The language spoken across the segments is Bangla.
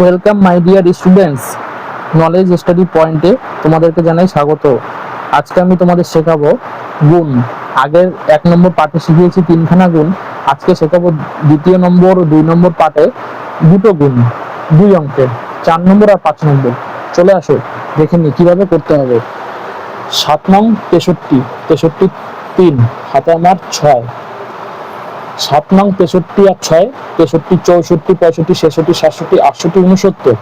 Welcome my dear students knowledge study পয়েন্টে তোমাদেরকে জানাই স্বাগত। আজকে আমি তোমাদের শেখাবো গুণ। আগের এক নম্বর পাঠে শিখিয়েছি তিনখানা গুণ। আজকে শেখাবো দ্বিতীয় নম্বর দুই নম্বর পাঠে দুটো গুণ, দুই অঙ্কের চার নম্বর আর পাঁচ নম্বর। চলে আসো, দেখে নি কীভাবে করতে হবে। সাত নং তেষট্টি তেষট্টি তিন, হাতে আমার ছয়। সাত নং তেষট্টি আর ছয়, তেষট্টি, চৌষট্টি, পঁয়ষট্টি, ছেষট্টি, সাতষট্টি, আটষট্টি উনসত্তর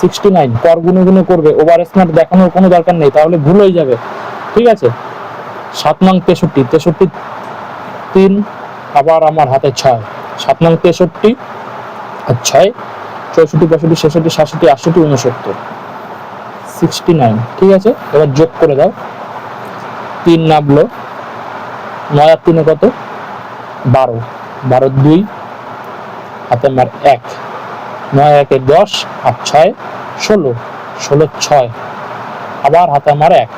সিক্সটি নাইন পর গুনে গুনে করবে ওভার স্মার্ট দেখানোর কোনো দরকার নেই, তাহলে ভুল হয়ে যাবে, ঠিক আছে? সাত নং তেষট্টি তেষট্টি তিন, আবার আমার হাতে ছয়, সাত নং তেষট্টি আর ছয়, চৌষট্টি, পঁয়ষট্টি, ছেষট্টি, সাতষট্টি, আটষট্টি উনসত্তর সিক্সটি নাইন ঠিক আছে? এবার যোগ করে দাও, তিন নামলো, নয় আর তিনে কত? বারো। বারো দুই, হাতে এক। নয় একে দশ আর ছয়, ষোলো। ষোলো ছয়। আবার হাতে আমার এক।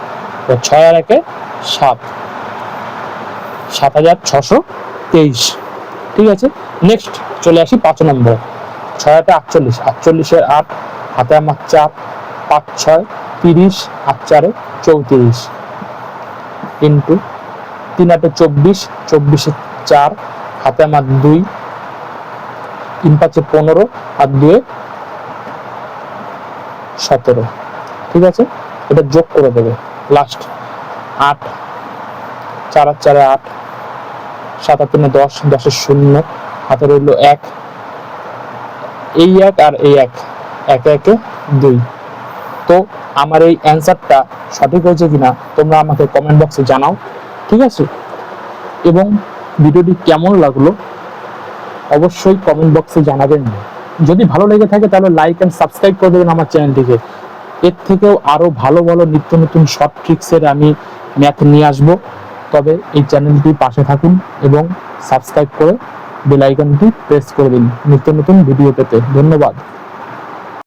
তো ছয় আর একে সাত। সাত হাজার ছশো তেইশ। ঠিক আছে? নেক্সট চলে আসি পাঁচ নম্বর। ছয় হাতে আটচল্লিশ। আটচল্লিশের আট, হাতে আমার চার, পাঁচ ছয়, তিরিশ, আট চারে চৌত্রিশ। ইন্টু তিন আটে চব্বিশ, চব্বিশে চার, হাতে আমার দুই, তিন পাঁচে পনেরো, আর দুয়ে সতেরো। ঠিক আছে? এটা যোগ করে দেবে। লাস্ট আট। চার আর চারে আট। সাত আর তিনে দশ। দশের শূন্য। হাতে রইল এক। এই এক আর এই এক। একে একে দুই। তো আমার এই অ্যান্সারটা সঠিক হয়েছে কিনা তোমরা আমাকে কমেন্ট বক্সে জানাও। ঠিক আছে? এবং ভিডিওটি কেমন লাগল অবশ্যই কমেন্ট বক্সে জানাবেন। যদি ভালো লেগে থাকে তাহলে লাইক এন্ড সাবস্ক্রাইব করে দেবেন আমার চ্যানেলটিকে এর থেকেও আরও ভালো ভালো নিত্য নতুন শর্ট ট্রিক্সের আমি ম্যাথ নিয়ে আসব। তবে এই চ্যানেলটি পাশে থাকুন এবং সাবস্ক্রাইব করে বেল আইকনটি প্রেস করে দিন। নিত্য নতুন ভিডিও পেতে। ধন্যবাদ।